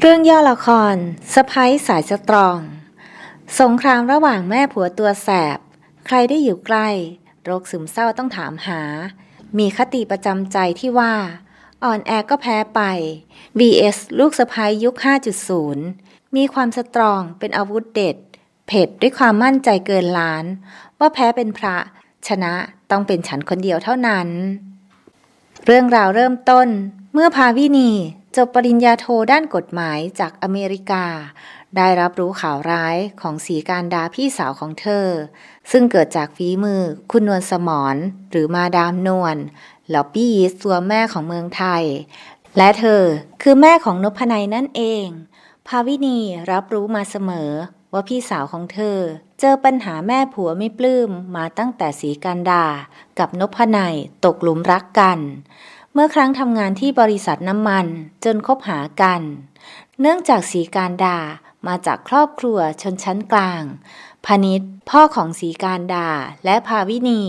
เรื่องย่อละครสะพ้ยสายสตรอง สงครามระหว่างแม่ผัวตัวแสบ ใครได้อยู่ใกล้ โรคซึมเศร้าต้องถามหา มีคติประจำใจที่ว่า อ่อนแอก็แพ้ไป BS ลูกสะพ้ยยุค 5.0 มีความสตรองเป็นอาวุธเด็ด เผ็ดด้วยความมั่นใจเกินล้าน ว่าแพ้เป็นพระชนะต้องเป็นฉันคนเดียวเท่านั้น เรื่องราวเริ่มต้น เมื่อพาวินีจบปริญญาโทด้านกฎหมายจากอเมริกา ได้รับรู้ข่าวร้ายของสีการดาพี่สาวของเธอ ซึ่งเกิดจากฝีมือคุณนวลสมรหรือมาดามนวลล็อบบี้ยิสต์ตัวแม่ของเมืองไทย และเธอคือแม่ของนพนัยนั่นเอง ภาวินีรับรู้มาเสมอ ว่าพี่สาวของเธอ เจอปัญหาแม่ผัวไม่ปลื้มมาตั้งแต่สีกันดา กับนพนัยตกหลุมรักกัน เมื่อครั้งทำงานที่บริษัทน้ำมันจนคบหากัน เนื่องจากสีการดามาจากครอบครัวชนชั้นกลาง พนิชพ่อของสีการดาและภาวินี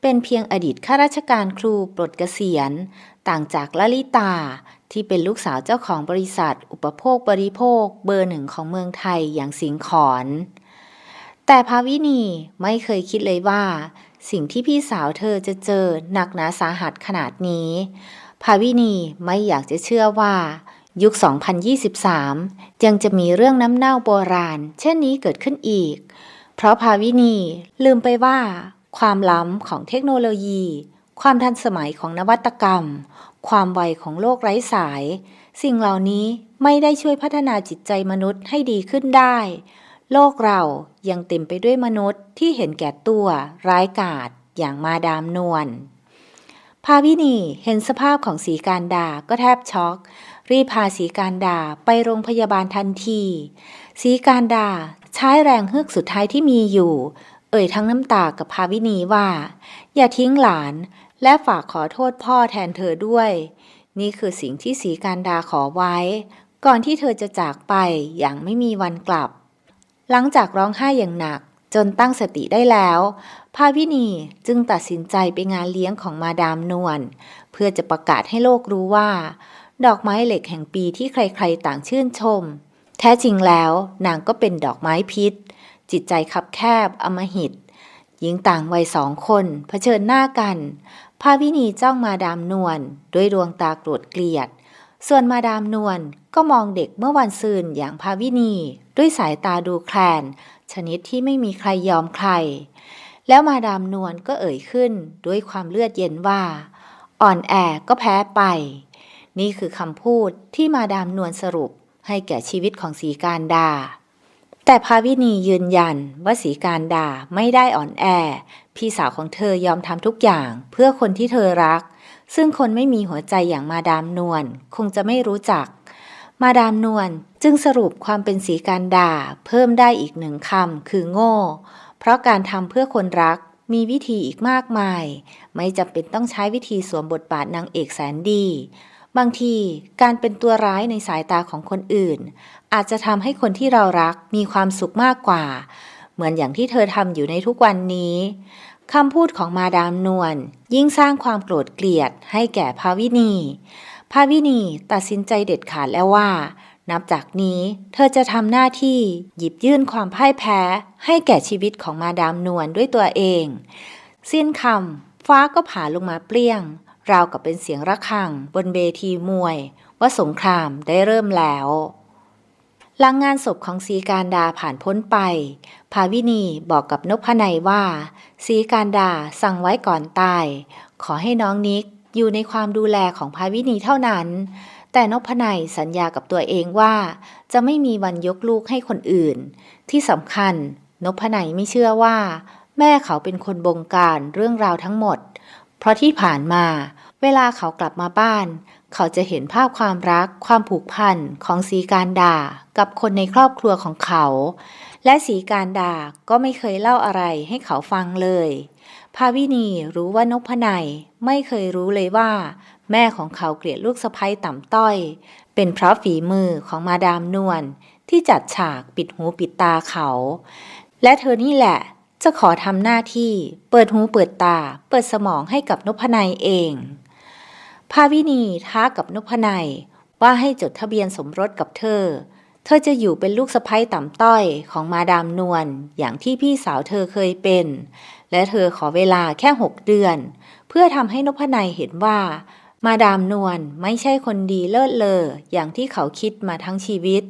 เป็นเพียงอดีตข้าราชการครูปลดเกษียณ ต่างจากลลิตา ที่เป็นลูกสาวเจ้าของบริษัท อุปโภคบริโภคเบอร์หนึ่งของเมืองไทยอย่างสิงขอนแต่ภาวินีไม่เคยคิดเลยว่า สิ่งที่พี่สาวเธอจะเจอหนักหนาสาหัสขนาดนี้ ภาวินีไม่อยากจะเชื่อว่า ยุค 2023 ยังจะมีเรื่องน้ำเน่าโบราณ เช่นนี้เกิดขึ้นอีก เพราะภาวินีลืมไปว่า ความล้ำของเทคโนโลยี ความทันสมัยของนวัตกรรม ความไวของโลกไร้สาย สิ่งเหล่านี้ไม่ได้ช่วยพัฒนาจิตใจมนุษย์ให้ดีขึ้นได้ โลกเรายังเต็มไปด้วยมนุษย์ที่เห็นแก่ตัวร้ายกาจอย่างมาดามนวลภาวินีเห็นสภาพของสีการดาก็แทบช็อก รีบพาสีการดาไปโรงพยาบาลทันที สีการดาใช้แรงเฮือกสุดท้ายที่มีอยู่ เอ่ยทั้งน้ำตากับภาวินีว่า อย่าทิ้งหลานและฝากขอโทษพ่อแทนเธอด้วย นี่คือสิ่งที่สีการดาขอไว้ ก่อนที่เธอจะจากไปอย่างไม่มีวันกลับ หลังจากร้องไห้อย่างหนักจนตั้งสติได้แล้วภาวินีจึงตัดสินใจไปงานเลี้ยงของมาดามนวลเพื่อจะประกาศให้โลกรู้ว่า ดอกไม้เหล็กแห่งปีที่ใครๆต่างชื่นชม แท้จริงแล้วนางก็เป็นดอกไม้พิษ จิตใจคับแคบอมหิต หญิงต่างวัยสองคนเผชิญหน้ากันภาวินีจ้องมาดามนวลด้วยดวงตาโกรธเกลียด ส่วนมาดามนวลก็มองเด็กเมื่อวันซืนอย่างภาวินีด้วยสายตาดูแคลน ชนิดที่ไม่มีใครยอมใคร แล้วมาดามนวลก็เอ่ยขึ้นด้วยความเลือดเย็นว่า อ่อนแอก็แพ้ไป นี่คือคำพูดที่มาดามนวลสรุปให้แก่ชีวิตของสีการดา แต่ภาวินียืนยันว่าสีการดาไม่ได้อ่อนแอ พี่สาวของเธอยอมทำทุกอย่างเพื่อคนที่เธอรัก ซึ่งคนไม่มีหัวใจอย่างมาดามนวลคงจะไม่รู้จัก มาดามนวลจึงสรุปความเป็นสีการดาเพิ่มได้อีกหนึ่งคำคือโง่ เพราะการทำเพื่อคนรักมีวิธีอีกมากมาย ไม่จำเป็นต้องใช้วิธีสวมบทบาทนางเอกแสนดี บางทีการเป็นตัวร้ายในสายตาของคนอื่น อาจจะทำให้คนที่เรารักมีความสุขมากกว่า เหมือนอย่างที่เธอทำอยู่ในทุกวันนี้คำพูดของมาดามนวลยิ่งสร้างความโกรธเกลียดให้แก่ภาวินีภาวินีตัดสินใจเด็ดขาดแล้วว่า นับจากนี้เธอจะทำหน้าที่หยิบยื่นความพ่ายแพ้ ให้แก่ชีวิตของมาดามนวลด้วยตัวเอง สิ้นคำฟ้าก็ผ่าลงมาเปรี้ยง ราวกับเป็นเสียงระฆังบนเวทีมวย ว่าสงครามได้เริ่มแล้ว หลังงานศพของสีการดาผ่านพ้นไป ภาวินีบอกกับนพนัยว่า สีการดาสั่งไว้ก่อนตาย ขอให้น้องนิกอยู่ในความดูแลของภาวินีเท่านั้น แต่นพนัยสัญญากับตัวเองว่า จะไม่มีวันยกลูกให้คนอื่น ที่สำคัญนพนัยไม่เชื่อว่า แม่เขาเป็นคนบงการเรื่องราวทั้งหมด เพราะที่ผ่านมา เวลาเขากลับมาบ้าน เขาจะเห็นภาพความรัก ความผูกพันของสีการดากับคนในครอบครัวของเขา และสีการดาก็ไม่เคยเล่าอะไรให้เขาฟังเลย ภาวินีรู้ว่านพนัยไม่เคยรู้เลยว่า แม่ของเขาเกลียดลูกสะใภ้ต่ำต้อย เป็นเพราะฝีมือของมาดามนวลที่จัดฉากปิดหูปิดตาเขา และเธอนี่แหละ จะขอทำหน้าที่เปิดหูเปิดตา เปิดสมองให้กับนพนัยเอง ภาวินีท้ากับนพนัยว่าให้จดทะเบียนสมรสกับเธอ เธอจะอยู่เป็นลูกสะใภ้ต่ำต้อยของมาดามนวลอย่างที่พี่สาวเธอเคยเป็น และเธอขอเวลาแค่หกเดือน เพื่อทำให้นพนัยเห็นว่า มาดามนวลไม่ใช่คนดีเลิศเลออย่างที่เขาคิดมาทั้งชีวิต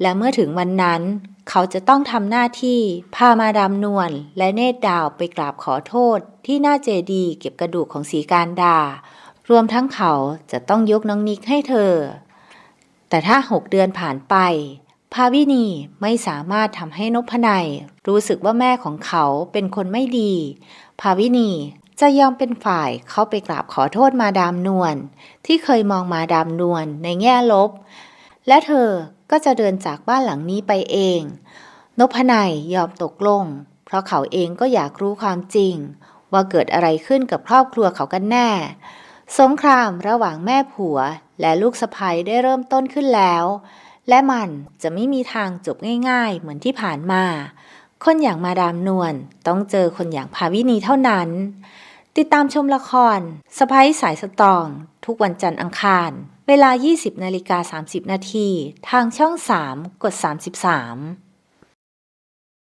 และเมื่อถึงวันนั้น เขาจะต้องทำหน้าที่พามาดามนวลและเนตรดาวไปกราบขอโทษ ที่หน้าเจดีเก็บกระดูกของสีการดา รวมทั้งเขาจะต้องยกน้องนิกให้เธอ แต่ถ้าหกเดือนผ่านไป ภาวินีไม่สามารถทำให้นพนัยรู้สึกว่าแม่ของเขาเป็นคนไม่ดี ภาวินีจะยอมเป็นฝ่ายเข้าไปกราบขอโทษมาดามนวลที่เคยมองมาดามนวลในแง่ลบ และเธอ ก็จะเดินจากบ้านหลังนี้ไปเอง นพนัยยอมตกลง เพราะเขาเองก็อยากรู้ความจริง ว่าเกิดอะไรขึ้นกับครอบครัวเขากันแน่ สงครามระหว่างแม่ผัวและลูกสะใภ้ได้เริ่มต้นขึ้นแล้ว และมันจะไม่มีทางจบง่ายๆ เหมือนที่ผ่านมา คนอย่างมาดามนวลต้องเจอคนอย่างภาวินีเท่านั้น ติดตามชมละครสะพ้ยสายสตอง ทุกวันจันทร์อังคาร เวลา 20นาฬิกา30 นาที ทางช่อง 3 กด 33